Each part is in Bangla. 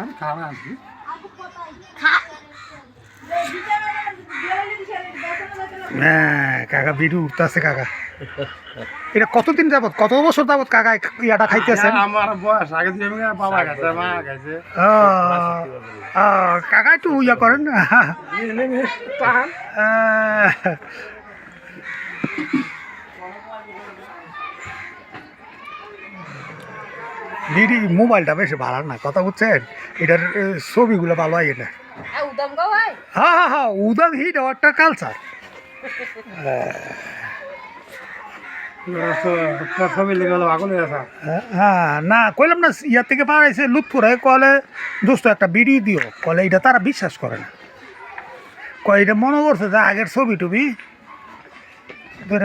আমি খাওয়া আনছি হ্যাঁ কাকা বিড়ি উঠতেছে কাকা। এটা কতদিন যাবত কত বছর যাবত কাকা ইয়াটা খাইতেছেন? আমার বয়স। আগে বাবা গেছে মা গেছে কাকা একটু ইয়া করেন। তাহান বিড়ি মোবাইলটা বেশি ভালো না কথা বুঝছেন? এটার ছবিগুলো ভালো হয় না ভাই। হ্যাঁ হ্যাঁ হ্যাঁ উদাম হিট একটা কালচার গেছে হ্যাঁ না কইলাম না ইয়ার থেকে পাড়াইছে লুৎফুরে কলে দোস্ত একটা বিড়ি দিও কলে এটা তারা বিশ্বাস করে না। কয় এটা মনে করছে যে আগের ছবি টবি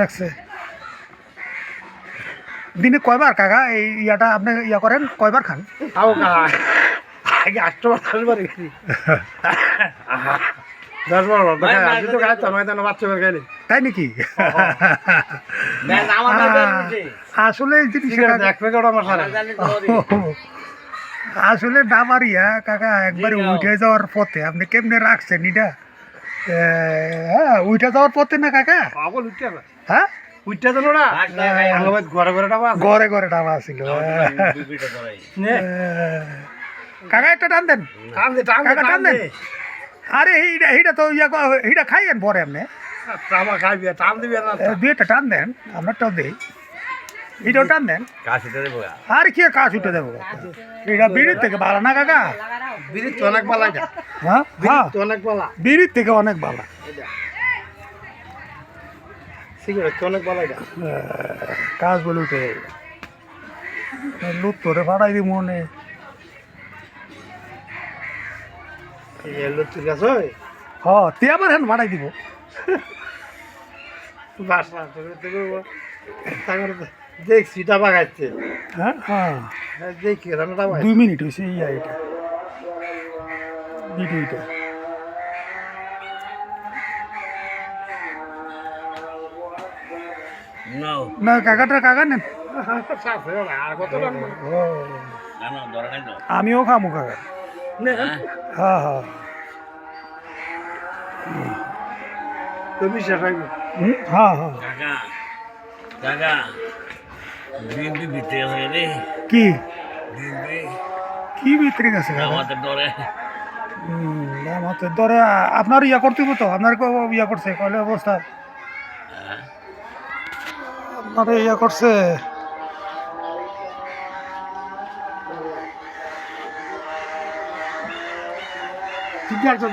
রাখছে। দিনে কয়বার কাকা? এই ইয়াটা আপনি ইয়া করেন কয়বার খান? তাও আগে আটটা বার দশ বার গেছি দশ বার বার আমি তো গাইতাম হয়তো না। বাচ্চা বার তাই নাকি? আসলে আসলে ডামারিয়া কাকা? একবারে উঠে যাওয়ার পথে। আপনি কেমনে রাখছেন এটা? হ্যাঁ উঠে যাওয়ার পথে না কাকা? হ্যাঁ? উঠতে দিল না? আমার ঘরে ঘরে ডাবা ঘরে ঘরে ডাবা ছিল কাকা একটা টান দেন। টান দে কাকা টান টান দেন। আরে এইটা এইটা তো ইয়া এইটা খাইয়েন পরে আপনি? টামা খাইবি টান দিবি না। এ, টান দেন আপনারটাও দেই। এটাও টান দেন। আর কি কাজ উঠে দেবো? এটা বিড়ির থেকে ভালো না কাকা? বিড়ি তো অনেক বালা হ্যাঁ? হ্যাঁ। অনেক বালা। বিড়ির থেকে অনেক ভালো সিগারেট তো অনেক এটা কাজ বলে উঠে। লুট তোরে ভাড়াই দি মনে এলো ঠিক আছে হ তে আবার হ্যাঁ ভাড়াই দিব। বাসা দেখছি ডাবা খাইছে হ্যাঁ হ্যাঁ। দেখি রান্না ডাবা দুই মিনিট হয়েছে ইয়া এটা ভিডিওটা। না কাকাটা কাকা নেন আর কত রান্না ও আমিও খামু কাকা নে হ্যাঁ হ্যাঁ তুমি শেষ হইবে হুম, হ্যাঁ হ্যাঁ কাকা কাকা বিএনপি ভিতরে আছে রে কি বিএনপি কি ভিতরে গেছে কাকা আমাদের ডরে হুম, আমাদের ধরে আপনার ইয়া করতে হতো আপনার কেউ ইয়া করছে কলে অবস্থা আপনার ইয়া করছে। ঠিক আছে